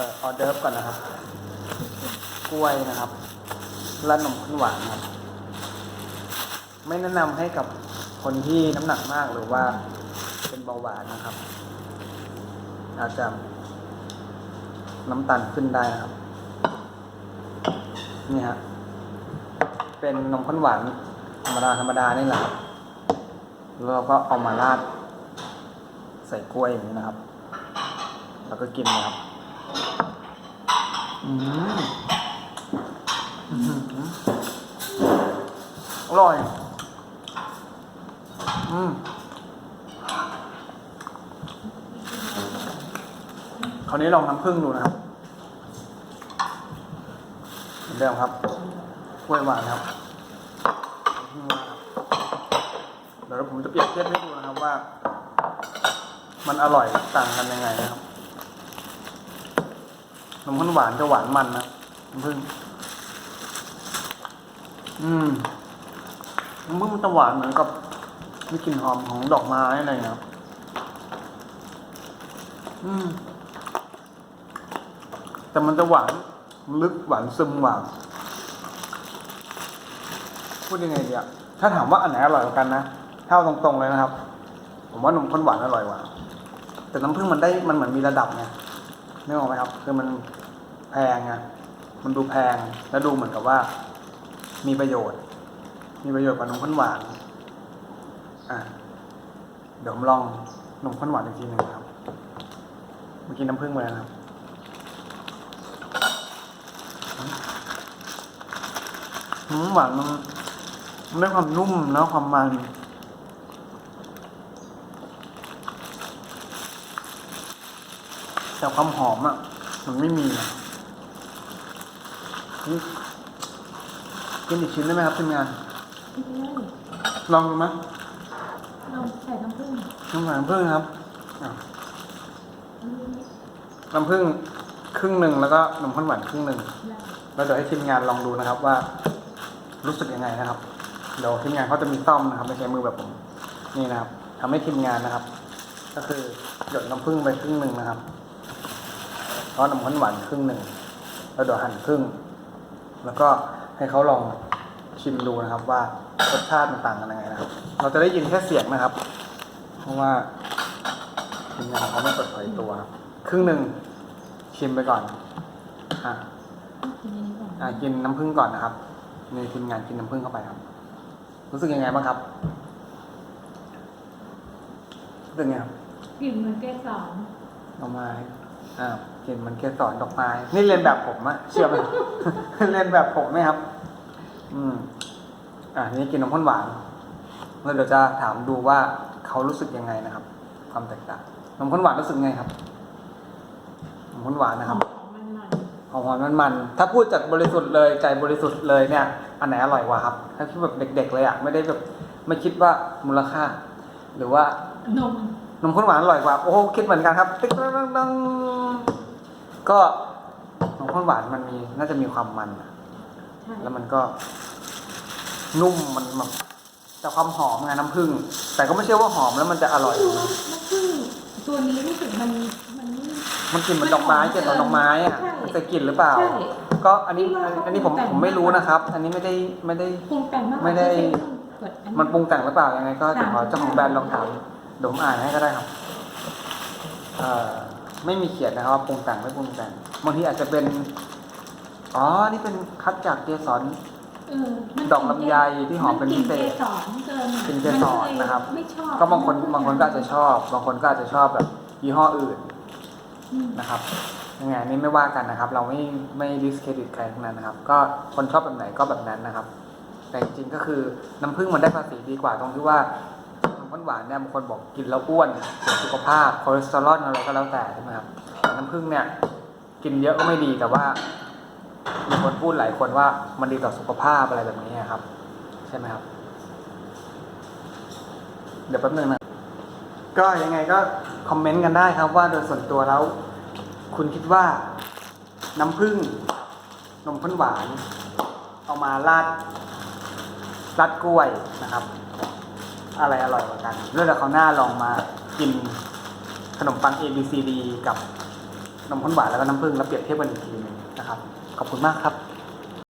อออเดิร์ฟก่อนนะครับ กล้วยนะครับและนมข้นหวานครับ ไม่แนะนำให้กับคนที่น้ำหนักมากหรือว่าเป็นเบาหวานนะครับ อาจจะน้ำตาลขึ้นได้นะครับ นี่ฮะเป็นนมข้นหวานธรรมดาธรรมดานี่แหละแล้วเราก็เอามาราดใส่กล้วยอย่างนี้นะครับ แล้วก็กินนะครับ อืมอื้อหืออร่อย อืมคราวนี้ลองน้ำผึ้งดูนะครับเหมือนเดิมครับกล้วยหวานครับน้ำผึ้งหวานครับเดี๋ยวผมจะเปรียบเทียบให้ดูนะครับว่า มันอร่อยต่างกันยังไงนะครับ มข้นหวานจะหวานมันนะน้ำผึ้งอืมน้ำผึ้งมันจะหวานเหมือนกับมีกลิ่นหอมของดอกไม้อะไรอย่างเงี้ยครับอืม แต่มันจะหวานลึกหวานซึมหวานพูดยังไงดีอะถ้าถามว่าอันไหนอร่อยกว่ากันนะเท่าตรงๆเลยนะครับ ผมว่านมข้นหวานอร่อยกว่าแต่น้ำผึ้งมันได้มันเหมือนมีระดับไงนึกออกไหมครับ คือมัน แพงไงมันดูแพงแล้วดูเหมือนกับว่า มีประโยชน์ มีประโยชน์กว่านมข้นหวานอะเดี๋ยวผมลองนมข้นหวานอีกทีหนึ่งครับเมื่อกี้น้ำผึ้งไปแล้วนะครับอืมหวานมันมันได้ความนุ่มแล้วความมัน แต่ความหอมอะ มันไม่มีอะ กินอีกชิ้นได้ไหมครับทีมงานไม่ได้ลองดูไหมเราใส่น้ำผึ้งน้ำหวานน้ำผึ้งครับอะอันนี้น้ำผึ้งครึ่งหนึ่งแล้วก็นมข้นหวานครึ่งหนึ่งได้แล้วเดี๋ยวให้ทีมงานลองดูนะครับว่า รู้สึกยังไงนะครับเดี๋ยวทีมงานเขาจะมีซ่อมนะครับไม่ใช้มือแบบผมนี่นะครับทำให้ทีมงานนะครับ ก็คือหยดน้ำผึ้งไปครึ่งหนึ่งนะครับเพราะน้ำข้นหวานครึ่งหนึ่งแล้วเดี๋ยวหั่นครึ่ง แล้วก็ให้เขาลองชิมดูนะครับว่ารสชาติมันต่างกันยังไงนะครับ เราจะได้ยินแค่เสียงนะครับ เพราะว่าทีมงานเขาไม่เปิดเผยตัวครับครึ่งหนึ่งชิมไปก่อนอะกินอันนี้ก่อนอะกินน้ำผึ้งก่อนนะครับนี่ทีมงานกินน้ำผึ้งเข้าไปครับ รู้สึกยังไงบ้างครับรู้สึกไงครับกลิ่นเหมือนเกสรดอกไม้อ่า วกินมันเกสรดอกไม้ นี่เรียนแบบผมอะเชื่อไหมเรียนแบบผมไหมครับ อืม อะนี่กินน้ำข้นหวานแล้วเดี๋ยวจะถามดูว่าเขารู้สึกยังไงนะครับ ความแตกต่างน้ำข้นหวานรู้สึกไงครับน้ำข้นหวานนะครับของมันมันหอมหวานมันมันๆถ้าพูดจากบริสุทธิ์เลยใจบริสุทธิ์เลยเนี่ย อันไหนอร่อยกว่าครับ ถ้าคิดแบบเด็ก ๆ เลยอะไม่ได้แบบไม่คิดว่ามูลค่า หรือว่านมนมข้นหวานอร่อยกว่า โอ้โหคิดเหมือนกันครับ ติ๊กตังตัง ก็นมข้นหวานมันมีน่าจะมีความมันอะใช่แล้วมันก็นุ่มมันแบบแต่ความหอมไงน้ำผึ้งแต่ก็ไม่ใช่ว่าหอมแล้วมันจะอร่อยไม่รู้ว่าน้ำผึ้งตัวนี้รู้สึกมันมันไม่ มันกลิ่นเหมือนดอกไม้กลิ่นของดอกไม้อะใช่ มันจะกลิ่นหรือเปล่า ใช่ ก็อันนี้ที่ว่าเขาอันนี้ผมแต่งผมไม่รู้นะครับ อันนี้ไม่ได้ไม่ได้ ปรุงแต่งมากกว่าไม่ได้ ที่เป็นเปิดอันนี้มันปรุงแต่งหรือเปล่ายังไงก็ถามขอเจ้าของแบรนด์ลองถามเดี๋ยวผมอ่านให้ก็ได้ครับเอ่อ ไม่มีเขียนนะครับว่าปรุงแต่งไม่ปรุงแต่งบางทีอาจจะเป็น อ๋อ นี่เป็นคัดจากเกสรเออมันดอกลำไยที่หอมเป็นพิเศษกลิ่นเกสรเกินกลิ่นเกสรนะครับไม่ชอบก็บางคนบางคนก็อาจจะชอบ บางคนก็อาจจะชอบแบบยี่ห้ออื่นอืมนะครับยังไงอันนี่ไม่ว่ากันนะครับ เราไม่ไม่ดิสเครดิตใครทั้งนั้นนะครับ ก็คนชอบแบบไหนก็แบบนั้นนะครับ แต่จริงๆก็คือน้ำผึ้งมันได้ภาษีดีกว่าตรงที่ว่าน้ำข้น หวานเนี่ยบางคนบอกกินแล้วอ้วนเสียสุขภาพคอเลสเตอรอลอะไรก็แล้วแต่ใช่ไหมครับน้ำผึ้งเนี่ยกินเยอะก็ไม่ดีแต่ว่ามีคนพูดหลายคนว่ามันดีต่อสุขภาพอะไรแบบนี้ครับ ใช่ไหมครับ เดี๋ยวแป๊บนึงนะก็ยังไงก็คอมเมนต์กันได้ครับว่าโดยส่วนตัวแล้ว คุณคิดว่าน้ำผึ้งนมข้นหวาน เอามาราดราดกล้วยนะครับ อะไรอร่อยกว่ากันเรื่องเดี๋ยวเขาหน้าลองมากินขนมปัง A B C D กับนมข้นหวานแล้วก็น้ำผึ้งแล้วเปรียบเทียบกันอีกทีหนึงนะครับ ขอบคุณมากครับ